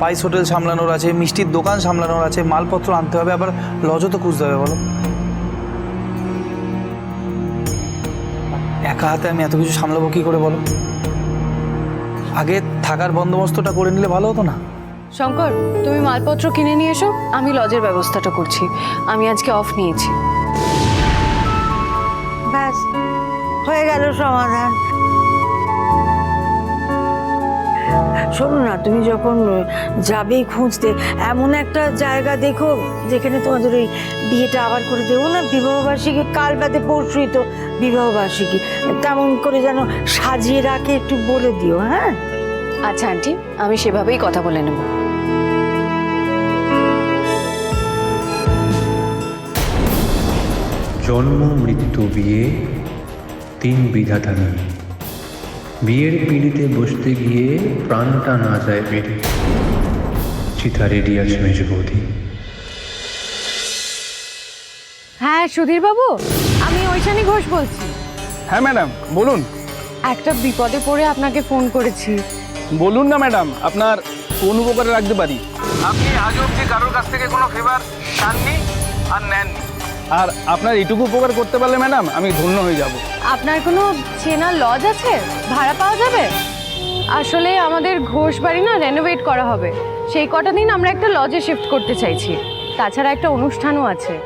পাইস হোটেল সামলানোর আছে মিষ্টির দোকান সামলানোর আছে মালপত্র আনতে হবে আবার লজও তো খুঁজতে হবে বলো। একা হাতে আমি এত কিছু সামলাবো কি করে বলো? আগে থাকার বন্দোবস্তটা করে নিলে ভালো হতো না? শঙ্কর তুমি মালপত্র কিনে নিয়ে এসো আমি লজের ব্যবস্থাটা করছি। আমি আজকে অফ নিয়েছি। ব্যাস হয়ে গেল সমাধান। শোনো না তুমি যখন যাবেই খুঁজতে এমন একটা জায়গা দেখো যেখানে তোমাদের ওই বিয়েটা আবার করে দেবো না? বিবাহবার্ষিকী কাল বাদে পরশুই তো বিবাহবার্ষিকী। তেমন করে যেন সাজিয়ে রাখে একটু বলে দিও হ্যাঁ? আচ্ছা আন্টি আমি সেভাবেই কথা বলে নেব। জন্ম মৃত্যু বিয়ে তিন বিধাতা নিয়ে বিয়ের পিড়িতে বসতে গিয়ে প্রাণটা না যায় বেরিয়ে চিতা রেডি আছে মেজ বৌদি। হ্যাঁ সুধীর বাবু আমি ঐশানী ঘোষ বলছি। হ্যাঁ ম্যাডাম বলুন। একটা বিপদে পড়ে আপনাকে ফোন করেছি। বলুন না ম্যাডাম আপনার কোন উপকারে রাখতে পারি। আপনি আজ অবধি কারোর কাছ থেকে কোনো ফেভার চাননি আর নেননি। আর আপনার এইটুকু উপকার করতে পারলে ম্যাডাম আমি ধন্য হয়ে যাব। আপনার কোনো চেনা লজ আছে? ভাড়া পাওয়া যাবে? আসলে আমাদের ঘোষ বাড়ি না রেনোভেট করা হবে। সেই কটা দিন আমরা একটা লজে শিফট করতে চাইছি। তাছাড়া একটা অনুষ্ঠানও আছে।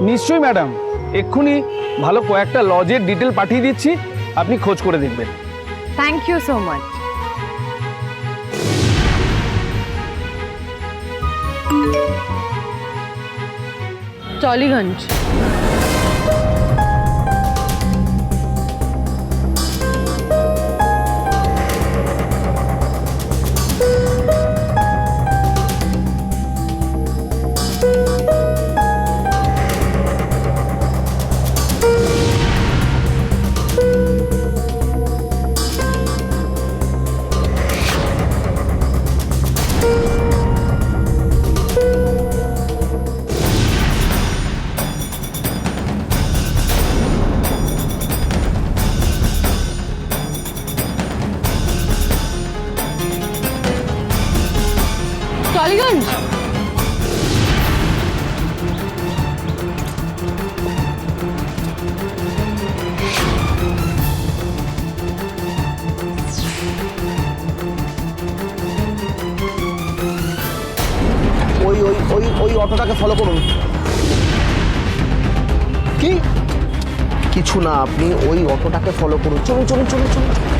নিশ্চয়ই ম্যাডাম। এক্ষুনি ভালো কয়েকটা লজের ডিটেল পাঠিয়ে দিচ্ছি। আপনি খোঁজ করে দেখবেন। Thank you so much Tollygunge Tollygunge ওই ওই ওই ওই অটোটাকে ফলো করুন। কি? কিছু না, আপনি ওই অটোটাকে ফলো করুন। চলুন চলুন চলুন চলুন।